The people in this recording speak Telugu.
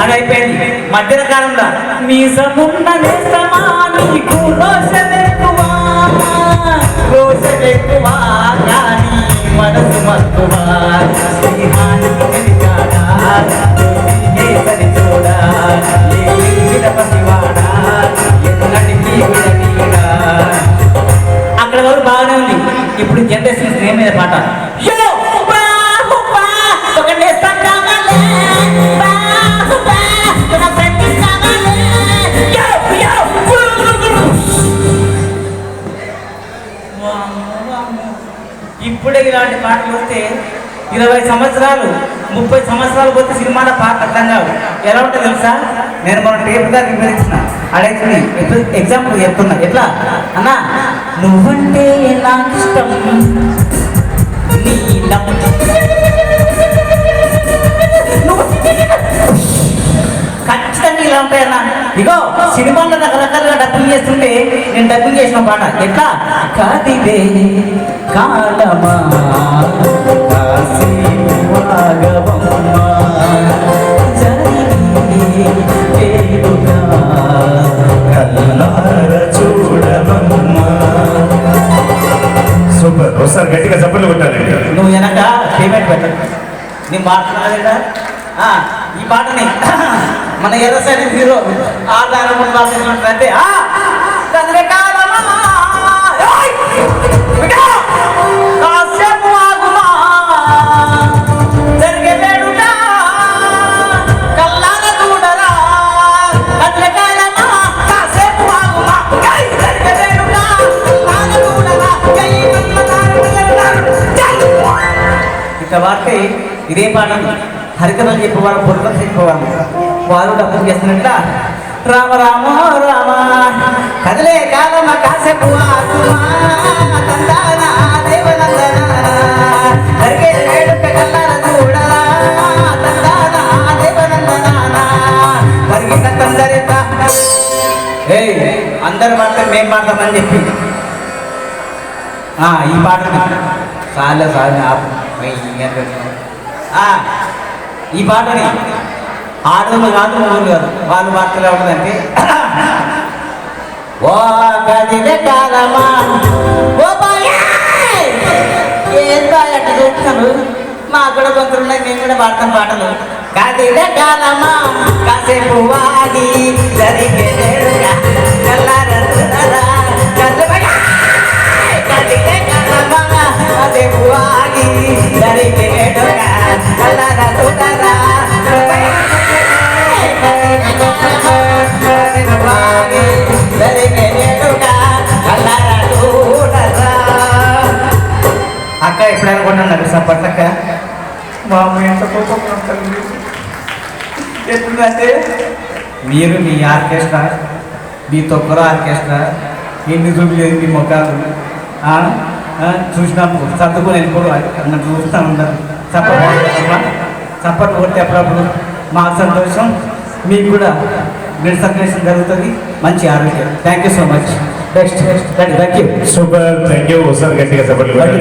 అని అయిపోయింది మధ్యన కాలంలో మీసమున్న నేస్తమా నీకు రోషమెక్కువ రోషమెక్కువ కానీ మనసు స్నేహానికి అక్కడ వరకు బాగానే ఉంది. ఇప్పుడు జనరేషన్ స్నేహం మీద పాట. ఇప్పుడే ఇలాంటి పాటలు వస్తే ఇరవై సంవత్సరాలు ముప్పై సంవత్సరాలు పోతే సినిమాల పాట అర్థం కావు. ఎలా ఉంటుంది తెలుసా? నేను మన టేప్ గారు వివరించిన. అడగండి ఎగ్జాంపుల్ చెప్తున్నా. ఎట్లా? అన్నా నువ్వంటే నాకు ఇష్టం. ఇలా ఉంటాయన్నా ఇగో సినిమాల్లో రకరకాలుగా డబ్బింగ్ చేస్తుంటే నేను డబ్బింగ్ చేసిన పాట. ఎట్లా? కాదిదే కాలమా. సూపర్. ఒకసారి గట్టిగా చప్పట్లు కొట్టాలండి నువ్వు వెనక పేమెంట్ పెట్ట. నీ మాట్లాడలేదా? ఈ పాటని మన ఎర్రసైన హీరో ఆధారం అంటే చంద్రకాలమా ఏయ్! బిడ్డా! ఇదే పాట హరికథలు చెప్పేవారు బుర్రలు చెప్పేవారు వారు డబ్బులు చేస్తున్నట్ల రామ రామ రామ. కదలే కాలమ కాసేపు ఆగుమా, తందాన అందరు పాడతారు మేము పాడతామని చెప్పి. ఆ, ఈ పాట చాలా సార్ ఈ పాటని ఆడవాళ్ళు కాదు ఊరు కాదు. వాళ్ళు మాటలు ఉంటుందంటే ఓ గదిలే కాదమ్మా ఓ ఏం బాయ్ అట్లా చూస్తున్నాను మాకు కూడా కొంచెం ఉన్నాయి మేము కూడా పాడతాం పాటలు. గదిలే కాదమ్మా కాసేపు వాగి జరిగే బాబు ఎంత కోపం ఉంటుంది ఎట్లుందంటే మీరు మీ ఆర్కెస్ట్రా మీ తొక్కర ఆర్కెస్ట్రా ఎన్ని చూపలేదు మీ? ఆ? చూసినప్పుడు సర్దుకొని వెళ్ళిపోరు అన్నట్టు చూస్తూ ఉన్నారు సపోర్ట్ సపోర్ట్ కొడితే అప్పుడప్పుడు మా సంతోషం మీకు కూడా బ్లడ్ సర్క్యులేషన్ జరుగుతుంది. మంచి ఆరోగ్యం. Thank you so much best thank you super thank you ఒకసారి గట్టిగా చప్పట్లు కొట్టాలి